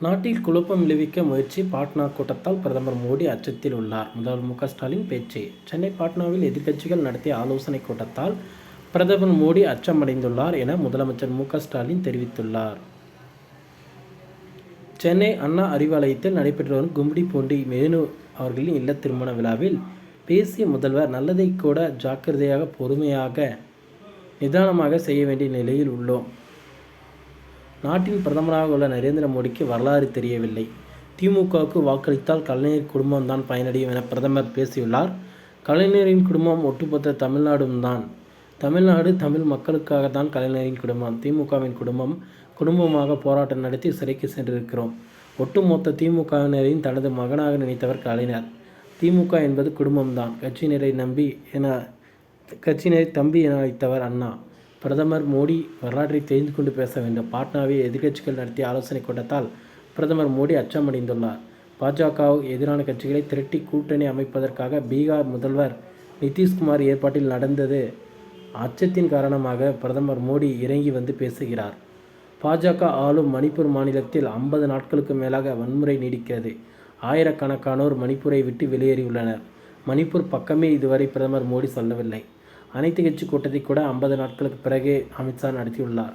நாட்டில் குழப்பம் விளைவிக்க முயற்சி பாட்னா கூட்டத்தால் பிரதமர் மோடி அச்சத்தில் உள்ளார். முதல்வர் மு ஸ்டாலின் பேச்சு. சென்னை பாட்னாவில் எதிர்க்கட்சிகள் நடத்திய ஆலோசனைக் கூட்டத்தால் பிரதமர் மோடி அச்சமடைந்துள்ளார் என முதலமைச்சர் மு ஸ்டாலின் தெரிவித்துள்ளார். சென்னை அண்ணா அறிவாலயத்தில் நடைபெற்று வரும் போண்டி மேனு அவர்களின் இல்ல திருமண விழாவில் பேசிய முதல்வர் நல்லதை கூட ஜாக்கிரதையாக பொறுமையாக நிதானமாக செய்ய வேண்டிய நிலையில் உள்ளோம். நாட்டின் பிரதமராக உள்ள நரேந்திர மோடிக்கு வரலாறு தெரியவில்லை. திமுகவுக்கு வாக்களித்தால் கலைஞர் குடும்பம்தான் பயனடையும் என பிரதமர் பேசியுள்ளார். கலைஞரின் குடும்பம் ஒட்டுமொத்த தமிழ்நாடும் தான். தமிழ்நாடு தமிழ் மக்களுக்காக தான் கலைஞரின் குடும்பம். திமுகவின் குடும்பம் குடும்பமாக போராட்டம் நடத்தி சிறைக்கு சென்றிருக்கிறோம். ஒட்டுமொத்த திமுகவினரையும் தனது மகனாக நினைத்தவர் கலைஞர். திமுக என்பது குடும்பம்தான். கட்சியினரை நம்பி என கட்சியினரை தம்பி என அழைத்தவர் அண்ணா. பிரதமர் மோடி வரலாற்றை தெரிந்து கொண்டு பேச வேண்டும். பாட்னாவில் எதிர்க்கட்சிகள் நடத்திய ஆலோசனை கூட்டத்தால் பிரதமர் மோடி அச்சமடைந்துள்ளார். பாஜகவுக்கு எதிரான கட்சிகளை திரட்டி கூட்டணி அமைப்பதற்காக பீகார் முதல்வர் நிதிஷ்குமார் ஏற்பாட்டில் நடந்தது அச்சத்தின் காரணமாக பிரதமர் மோடி இறங்கி வந்து பேசுகிறார். பாஜக ஆளும் மணிப்பூர் மாநிலத்தில் ஐம்பது நாட்களுக்கு மேலாக வன்முறை நீடிக்கிறது. ஆயிரக்கணக்கானோர் மணிப்பூரை விட்டு வெளியேறியுள்ளனர். மணிப்பூர் பக்கமே இதுவரை பிரதமர் மோடி சொல்லவில்லை. அனைத்து கட்சி கூட்டத்தை கூட ஐம்பது நாட்களுக்கு பிறகே அமித்ஷா நடத்தியுள்ளார்.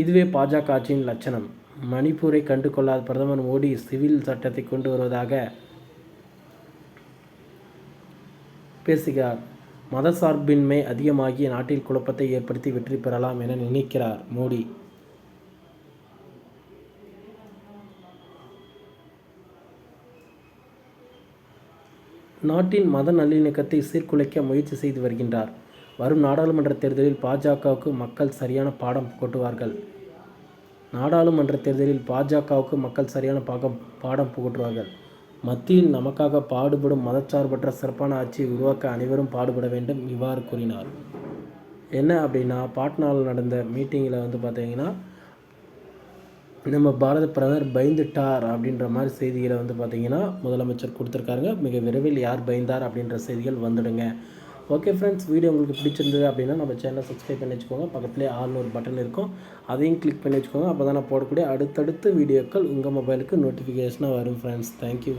இதுவே பாஜக ஆட்சியின் லட்சணம். மணிப்பூரை கண்டு கொள்ளாத பிரதமர் மோடி சிவில் சட்டத்தை கொண்டு வருவதாக பேசுகிறார். மதசார்பின்மை அதிகமாகி நாட்டில் குழப்பத்தை ஏற்படுத்தி வெற்றி பெறலாம் என நினைக்கிறார் மோடி. நாட்டின் மத நல்லிணக்கத்தை சீர்குலைக்க முயற்சி செய்து வருகின்றார். வரும் நாடாளுமன்ற தேர்தலில் பாஜகவுக்கு மக்கள் சரியான பாடம் புகட்டுவார்கள். நாடாளுமன்ற தேர்தலில் பாஜகவுக்கு மக்கள் சரியான பாகம் பாடம் புகட்டுவார்கள். மத்தியில் நமக்காக பாடுபடும் மதச்சார்பற்ற சிறப்பான ஆட்சியை உருவாக்க அனைவரும் பாடுபட வேண்டும் இவ்வாறு கூறினார். என்ன அப்படின்னா பாட்னாவில் நடந்த மீட்டிங்கில் வந்து பார்த்திங்கன்னா நம்ம பாரத பிரதமர் பயந்துட்டார் அப்படின்ற மாதிரி செய்திகளை வந்து பார்த்திங்கன்னா முதலமைச்சர் கொடுத்துருக்காருங்க. மிக விரைவில் யார் பயந்தார் அப்படின்ற செய்திகள் வந்துடுங்க. ஓகே ஃப்ரெண்ட்ஸ் வீடியோ உங்களுக்கு பிடிச்சிருந்தது அப்படின்னா நம்ம சேனலை சப்ஸ்கிரைப் பண்ணி வச்சுக்கோங்க. பக்கத்துலேயே ஆல்னு ஒரு பட்டன் இருக்கும். அதையும் கிளிக் பண்ணி வச்சுக்கோங்க. அப்போ தான் நான் போடக்கூடிய அடுத்தடுத்த வீடியோக்கள் உங்கள் மொபைலுக்கு நோட்டிஃபிகேஷனாக வரும் ஃப்ரெண்ட்ஸ் தேங்க்யூ